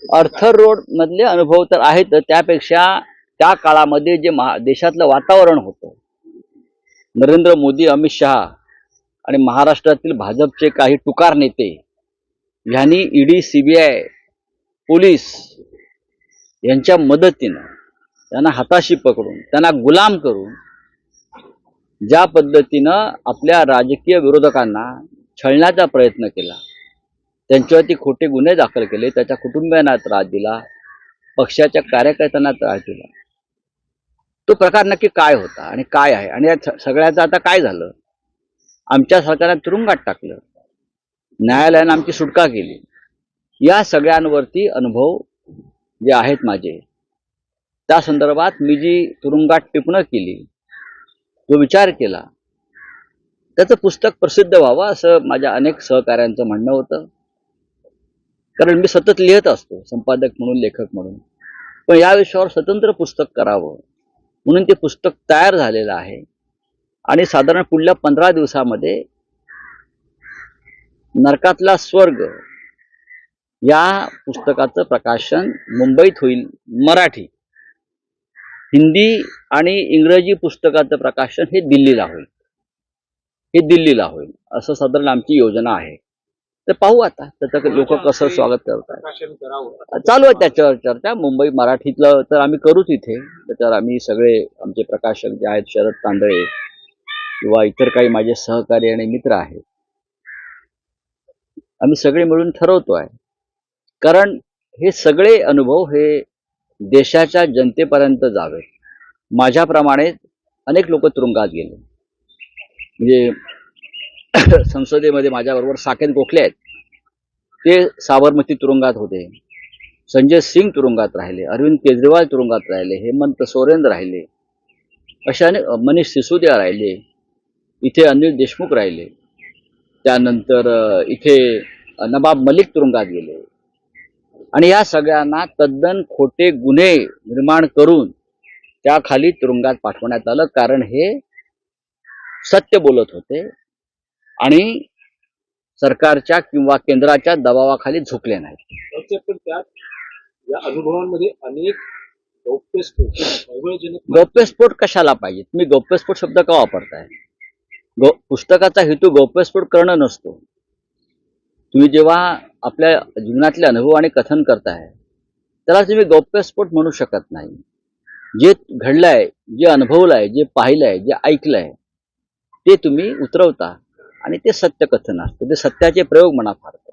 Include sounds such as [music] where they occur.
अर्थर road मधले अनुभव तर आहेत. त्यापेक्षा त्या काळामध्ये जे महा देशातलं वातावरण होतं नरेंद्र मोदी अमित शहा आणि महाराष्ट्रातील भाजपचे काही टुकार नेते यांनी ईडी सीबीआय पोलीस यांच्या मदतीनं त्यांना हाताशी पकडून त्यांना गुलाम करून ज्या पद्धतीनं आपल्या राजकीय विरोधकांना छळण्याचा प्रयत्न केला. त्यांच्यावरती खोटे गुन्हे दाखल केले त्याच्या कुटुंबियांना त्रास दिला पक्षाच्या कार्यकर्त्यांना त्रास दिला. तो प्रकार नक्की काय होता आणि काय आहे? आणि या सगळ्याचं आता काय झालं? आमच्या सरकारनं तुरुंगात टाकलं. न्यायालयानं आमची सुटका केली. या सगळ्यांवरती अनुभव जे आहेत माझे त्या संदर्भात मी जी तुरुंगात टिपणं केली जो विचार केला त्याचं पुस्तक प्रसिद्ध व्हावं असं माझ्या अनेक सहकाऱ्यांचं म्हणणं होतं. कारण मी सतत लिहित असतो संपादक म्हणून लेखक म्हणून. पण या विषयावर स्वतंत्र पुस्तक करावं म्हणून ते पुस्तक तयार झालेलं आहे. आणि साधारण पुढल्या पंधरा दिवसामध्ये नरकातला स्वर्ग या पुस्तकाचं प्रकाशन मुंबईत होईल मराठी. हिंदी आणि इंग्रजी पुस्तकाचं प्रकाशन हे दिल्लीला होईल. हे दिल्लीला होईल असं साधारण आमची योजना आहे. तर पाहू आता. त्याचं लोक कसं स्वागत करतात. चालू आहे त्याच्यावर चर्चा. मुंबई मराठीतलं तर आम्ही करूच इथे. त्याच्यावर आम्ही सगळे आमचे प्रकाशक जे आहेत शरद तांदळे किंवा इतर काही माझे सहकारी आणि मित्र आहेत. आम्ही सगळे मिळून ठरवतो आहे. कारण हे सगळे अनुभव हे देशाच्या जनतेपर्यंत जावे. माझ्याप्रमाणे अनेक लोक तुरुंगात गेले. म्हणजे [coughs] संसदेमध्ये माझ्याबरोबर साकेत गोखले आहेत. ते साबरमती तुरुंगात होते. संजय सिंग तुरुंगात राहिले अरविंद केजरीवाल तुरुंगात राहिले हेमंत सोरेन राहिले अशा अनेक मनीष सिसोदिया राहिले इथे अनिल देशमुख राहिले. त्यानंतर इथे नवाब मलिक तुरुंगात गेले. आणि या सगळ्यांना तद्दन खोटे गुन्हे निर्माण करून त्याखाली तुरुंगात पाठवण्यात आलं. कारण हे सत्य बोलत होते. आणि सरकारच्या किंवा केंद्राच्या दबावाखाली झुकले नाहीत. पण त्यात या अनुभवांमध्ये अनेक गौप्यस्फोट गौप्यस्फोट कशाला पाहिजे तुम्ही गौप्यस्फोट शब्द का वापरताय? गौ पुस्तकाचा हेतू गौप्यस्फोट करणं नसतो. तुम्ही जेव्हा आपल्या जीवनातले अनुभव आणि कथन करताय त्याला तुम्ही गौप्यस्फोट म्हणू शकत नाही. जे घडलंय जे अनुभवलंय जे पाहिलंय जे ऐकलंय ते तुम्ही उतरवता. आणि ते सत्य कथन असतं. ते सत्याचे प्रयोग म्हणा फारतं